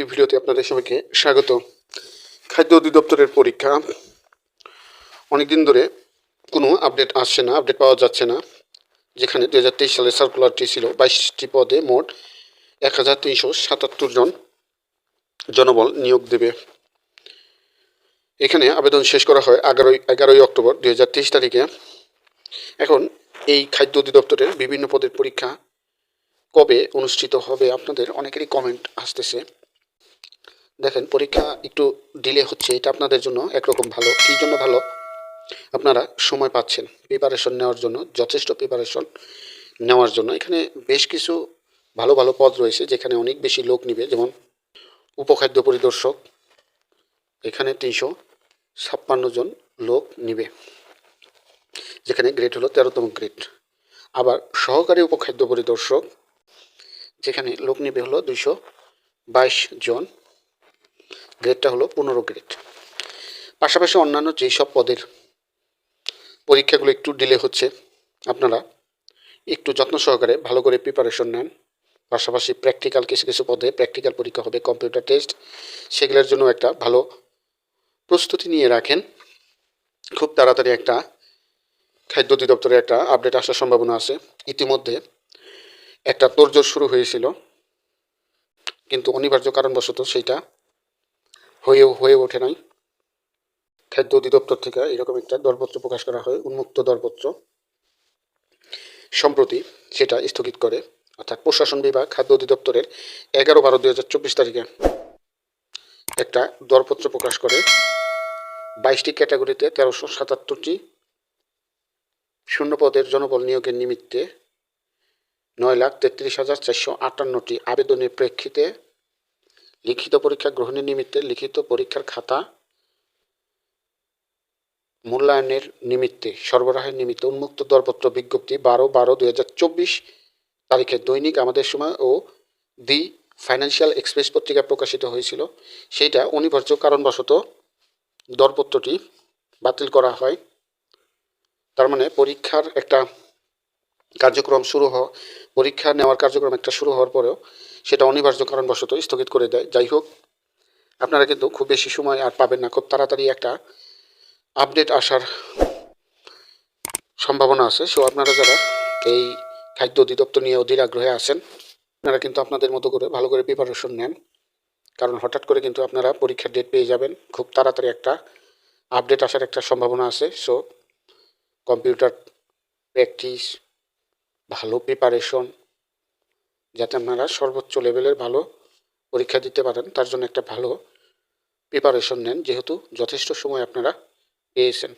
এই ভিডিওতে আপনাদের সবাইকে স্বাগত। খাদ্য অধিদপ্তরের পরীক্ষা। অনেকদিন ধরে কোনো আপডেট আসছে না, আপডেট পাওয়া যাচ্ছে না। যেখানে দু হাজার তেইশ সালে সার্কুলারটি ছিল, বাইশটি পদে মোট এক হাজার তিনশো সাতাত্তর জন জনবল নিয়োগ দেবে। এখানে আবেদন শেষ করা হয় এগারোই এগারোই অক্টোবর দু হাজার তেইশ তারিখে। এখন এই খাদ্য অধিদপ্তরের বিভিন্ন পদের পরীক্ষা কবে অনুষ্ঠিত হবে, আপনাদের অনেকেরই কমেন্ট আসতেছে। দেখেন, পরীক্ষা একটু ডিলে হচ্ছে, এটা আপনাদের জন্য একরকম ভালো। কী জন্য ভালো? আপনারা সময় পাচ্ছেন প্রিপারেশন নেওয়ার জন্য, যথেষ্ট প্রিপারেশন নেওয়ার জন্য। এখানে বেশ কিছু ভালো ভালো পদ রয়েছে, যেখানে অনেক বেশি লোক নিবে, যেমন উপখাদ্য পরিদর্শক, এখানে তিনশো ছাপ্পান্ন জন লোক নিবে, যেখানে গ্রেড হলো তেরোতম গ্রেড আবার সহকারী উপখাদ্য পরিদর্শক, যেখানে লোক নিবে হলো দুইশো বাইশ জন। গ্রেডটা হলো পনেরো গ্রেড পাশাপাশি অন্যান্য যেই সব পদের পরীক্ষাগুলো একটু ডিলে হচ্ছে, আপনারা একটু যত্ন সহকারে ভালো করে প্রিপারেশন নেন। পাশাপাশি প্র্যাকটিক্যাল কিছু কিছু পদে প্র্যাকটিক্যাল পরীক্ষা হবে কম্পিউটার টেস্ট সেগুলোর জন্য একটা ভালো প্রস্তুতি নিয়ে রাখেন। খুব তাড়াতাড়ি একটা খাদ্য অধিদপ্তরে একটা আপডেট আসার সম্ভাবনা আছে। ইতিমধ্যে একটা তোড়জোড় শুরু হয়েছিল, কিন্তু অনিবার্য কারণবশত সেইটা হয়েও হয়ে ওঠে নাই। খাদ্য অধিদপ্তর থেকে এরকম একটা দরপত্র প্রকাশ করা হয়, উন্মুক্ত দরপত্র। সম্প্রতি সেটা স্থগিত করে, অর্থাৎ প্রশাসন বিভাগ, খাদ্য অধিদপ্তরের এগারো বারো দুই হাজার চব্বিশ তারিখে একটা দরপত্র প্রকাশ করে। বাইশটি ক্যাটাগরিতে তেরোশো সাতাত্তরটি শূন্য পদের জনবল নিয়োগের নিমিত্তে নয় লাখ তেত্রিশ হাজার চারশো আটান্নটি আবেদনের প্রেক্ষিতে লিখিত পরীক্ষা গ্রহণের নিমিত্তে লিখিত পরীক্ষার খাতা মূল্যায়নের নিমিত্তে, সরবরাহের নিমিত্তে উন্মুক্ত দরপত্র বিজ্ঞপ্তি বারো বারো দুই হাজার চব্বিশ তারিখে দৈনিক আমাদের সময় ও দি ফাইন্যান্সিয়াল এক্সপ্রেস পত্রিকা প্রকাশিত হয়েছিল। সেইটা অনিবার্য কারণবশত দরপত্রটি বাতিল করা হয়। তার মানে পরীক্ষার একটা কার্যক্রম শুরু হওয়া পরীক্ষা নেওয়ার কার্যক্রম একটা শুরু হওয়ার পরেও সেটা অনিবার্য কারণবশত স্থগিত করে দেয়। যাই হোক, আপনারা কিন্তু খুব বেশি সময় আর পাবেন না। খুব তাড়াতাড়ি একটা আপডেট আসার সম্ভাবনা আছে। সো আপনারা যারা এই খাদ্য অধিদপ্তর নিয়ে অধীর আগ্রহে আছেন, আপনারা কিন্তু আপনাদের মতো করে ভালো করে প্রিপারেশন নেন। কারণ হঠাৎ করে কিন্তু আপনারা পরীক্ষার ডেট পেয়ে যাবেন। খুব তাড়াতাড়ি একটা আপডেট আসার একটা সম্ভাবনা আছে। সো কম্পিউটার প্র্যাকটিস ভালো প্রিপারেশন যাতে আপনারা সর্বোচ্চ লেভেলের ভালো পরীক্ষা দিতে পারেন, তার জন্য একটা ভালো প্রিপারেশন নেন, যেহেতু যথেষ্ট সময় আপনারা পেয়েছেন।